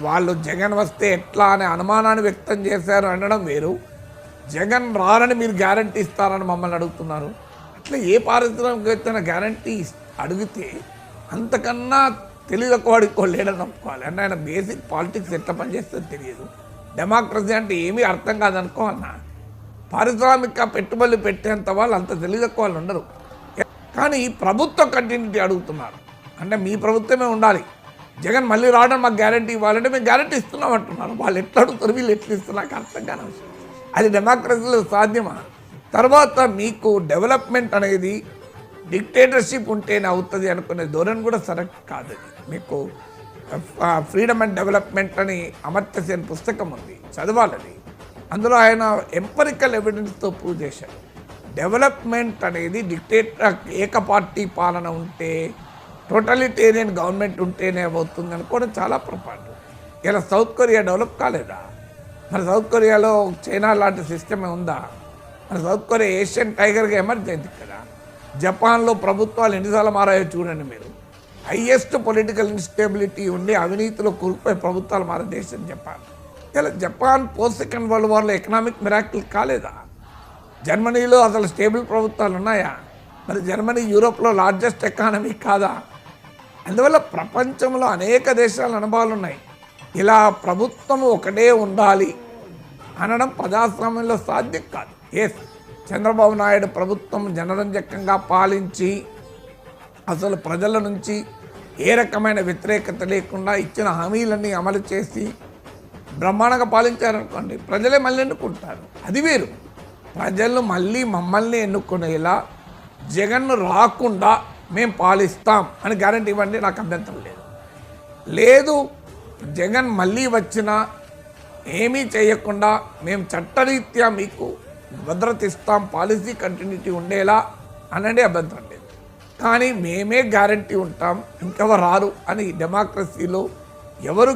వాళ్ళు జగన్ వస్తే ఎట్లా అనే అనుమానాన్ని వ్యక్తం చేశారు అనడం వేరు. జగన్ రారని మీరు గ్యారంటీ ఇస్తారని మమ్మల్ని అడుగుతున్నారు. అట్లా ఏ పారిశ్రామికవేత్తన గ్యారంటీ అడిగితే అంతకన్నా తెలియదు వాడికి లేడని ఒప్పుకోవాలి. అంటే ఆయన బేసిక్ పాలిటిక్స్ ఎట్లా పనిచేస్తుందో తెలియదు. డెమోక్రసీ అంటే ఏమీ అర్థం కాదనుకో అన్న. పారిశ్రామిక పెట్టుబడులు పెట్టేంత వాళ్ళు అంత తెలియదు వాళ్ళు ఉండరు. కానీ ప్రభుత్వ కంటిన్యూటీ అడుగుతున్నారు. అంటే మీ ప్రభుత్వమే ఉండాలి. జగన్ మళ్ళీ రావడం మాకు గ్యారంటీ ఇవ్వాలంటే మేము గ్యారంటీ ఇస్తున్నాం అంటున్నారు. వాళ్ళు ఎట్లా అడుగుతారు వీళ్ళు ఎట్లా ఇస్తున్నా నాకు అర్థం కాని విషయం అది డెమోక్రసీలో సాధ్యమా? తర్వాత మీకు డెవలప్మెంట్ అనేది డిక్టేటర్షిప్ ఉంటేనే అవుతుంది అనుకునే ధోరణి కూడా సరెక్ట్ కాదు. మీకు ఫ్రీడమ్ అండ్ డెవలప్మెంట్ అని అమర్త్యసేన్ పుస్తకం ఉంది. చదవాలని. అందులో ఆయన ఎంపరికల్ ఎవిడెన్స్తో ప్రూవ్ చేశారు. డెవలప్మెంట్ అనేది డిక్టేటర్ ఏక పార్టీ పాలన ఉంటే టోటలిటేరియన్ గవర్నమెంట్ ఉంటేనే అవుతుంది అనుకోవడం చాలా పొరపాటు. ఇలా సౌత్ కొరియా డెవలప్ కాలేదా? మరి సౌత్ కొరియాలో చైనా లాంటి సిస్టమే ఉందా? మరి సౌత్ కొరియా ఏషియన్ టైగర్గా ఎమర్జ్ అయింది కదా. జపాన్లో ప్రభుత్వాలు ఎన్నిసార్లు మారాయో చూడండి మీరు. హయ్యెస్ట్ పొలిటికల్ ఇన్స్టెబిలిటీ ఉండి అవినీతిలో కూరుకుపోయి ప్రభుత్వాలు మారే దేశం జపాన్. ఇలా జపాన్ పోస్ట్ సెకండ్ వరల్డ్ వార్లో ఎకనామిక్ మిరాకిల్ కాలేదా? జర్మనీలో అసలు స్టేబుల్ ప్రభుత్వాలు ఉన్నాయా? మరి జర్మనీ యూరోప్లో లార్జెస్ట్ ఎకానమీ కాదా? అందువల్ల ప్రపంచంలో అనేక దేశాల అనుభవాలు ఉన్నాయి ఇలా ప్రభుత్వం ఒకటే ఉండాలి అనడం ప్రజాస్వామ్యంలో సాధ్యం కాదు. ఎస్ చంద్రబాబు నాయుడు ప్రభుత్వం జనరంజకంగా పాలించి అసలు ప్రజల నుంచి ఏ రకమైన వ్యతిరేకత లేకుండా ఇచ్చిన హామీలన్నీ అమలు చేసి బ్రహ్మాండంగా పాలించారనుకోండి ప్రజలే మళ్ళీ ఎన్నుకుంటారు. అది వేరు. ప్రజలు మళ్ళీ మమ్మల్ని ఎన్నుకునేలా జగన్ రాకుండా మేము పాలిస్తాం అని గ్యారంటీ ఇవ్వండి నాకు అభ్యంతరం లేదు. లేదు జగన్ మళ్ళీ వచ్చినా ఏమీ చేయకుండా మేము చట్టరీత్యా మీకు భద్రత ఇస్తాం పాలసీ కంటిన్యూటీ ఉండేలా అనండి అభ్యంతరం లేదు. కానీ మేమే గ్యారంటీ ఉంటాం ఇంకెవరు రారు అని డెమోక్రసీలో ఎవరు